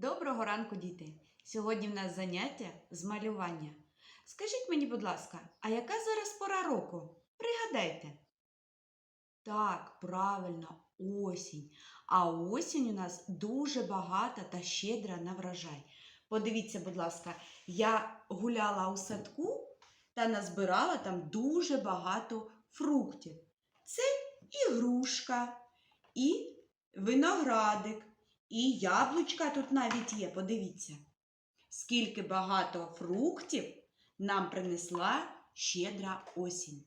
Доброго ранку, діти! Сьогодні в нас заняття з малювання. Скажіть мені, будь ласка, а яка зараз пора року? Пригадайте. Так, правильно, осінь. А осінь у нас дуже багата та щедра на врожай. Подивіться, будь ласка, я гуляла у садку та назбирала там дуже багато фруктів. Це і грушка, і виноградик, і яблучка тут навіть є, подивіться. Скільки багато фруктів нам принесла щедра осінь.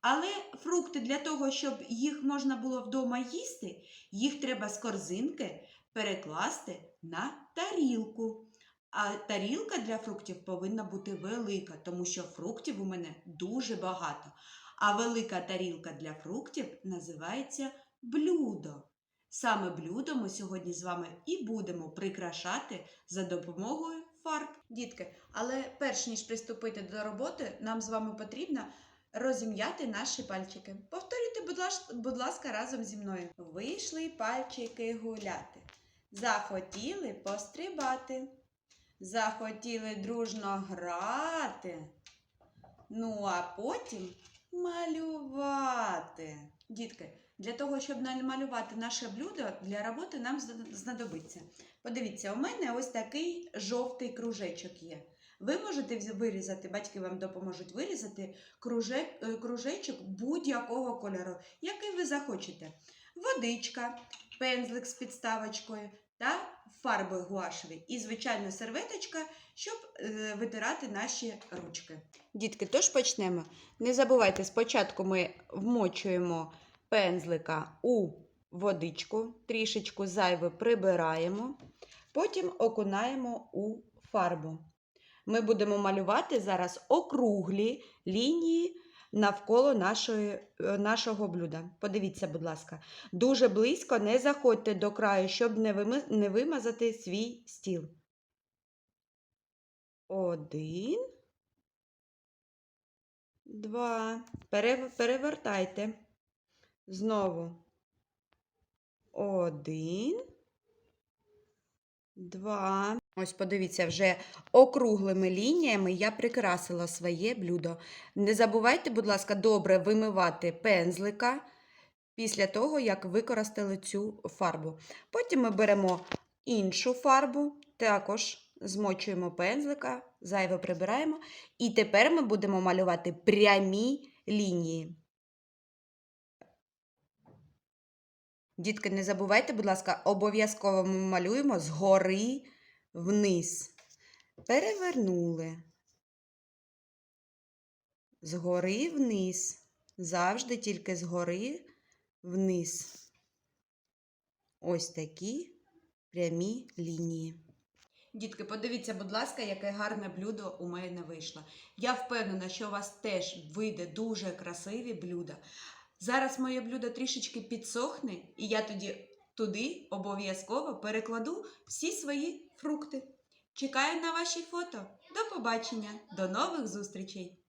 Але фрукти для того, щоб їх можна було вдома їсти, їх треба з корзинки перекласти на тарілку. А тарілка для фруктів повинна бути велика, тому що фруктів у мене дуже багато. А велика тарілка для фруктів називається блюдо. Саме блюдо ми сьогодні з вами і будемо прикрашати за допомогою фарб. Дітки, але перш ніж приступити до роботи, нам з вами потрібно розім'яти наші пальчики. Повторюйте, будь ласка, разом зі мною. Вийшли пальчики гуляти. Захотіли пострибати. Захотіли дружно грати. Ну, а потім малювати. Дітки, для того, щоб намалювати наше блюдо, для роботи нам знадобиться. Подивіться, у мене ось такий жовтий кружечок є. Ви можете вирізати, батьки вам допоможуть вирізати е, кружечок будь-якого кольору, який ви захочете. Водичка, пензлик з підставочкою та фарбою гуашеві. І, звичайно, серветочка, щоб е, витирати наші ручки. Дітки, тож почнемо. Не забувайте, спочатку ми вмочуємо пензлика у водичку, трішечку зайве прибираємо, потім окунаємо у фарбу. Ми будемо малювати зараз округлі лінії навколо нашої, е, нашого блюда. Подивіться, будь ласка, дуже близько не заходьте до краю, щоб не, вимазати свій стіл. Один. Два. Перевертайте. Знову. Один. Два. Ось подивіться, вже округлими лініями я прикрасила своє блюдо. Не забувайте, будь ласка, добре вимивати пензлика після того, як використали цю фарбу. Потім ми беремо іншу фарбу, також змочуємо пензлика, зайве прибираємо. І тепер ми будемо малювати прямі лінії. Дітки, не забувайте, будь ласка, обов'язково ми малюємо згори вниз. Перевернули. Згори вниз. Завжди тільки згори вниз. Ось такі прямі лінії. Дітки, подивіться, будь ласка, яке гарне блюдо у мене вийшло. Я впевнена, що у вас теж вийде дуже красиві блюда. Зараз моє блюдо трішечки підсохне, і я тоді туди обов'язково перекладу всі свої фрукти. Чекаю на ваші фото. До побачення, до нових зустрічей!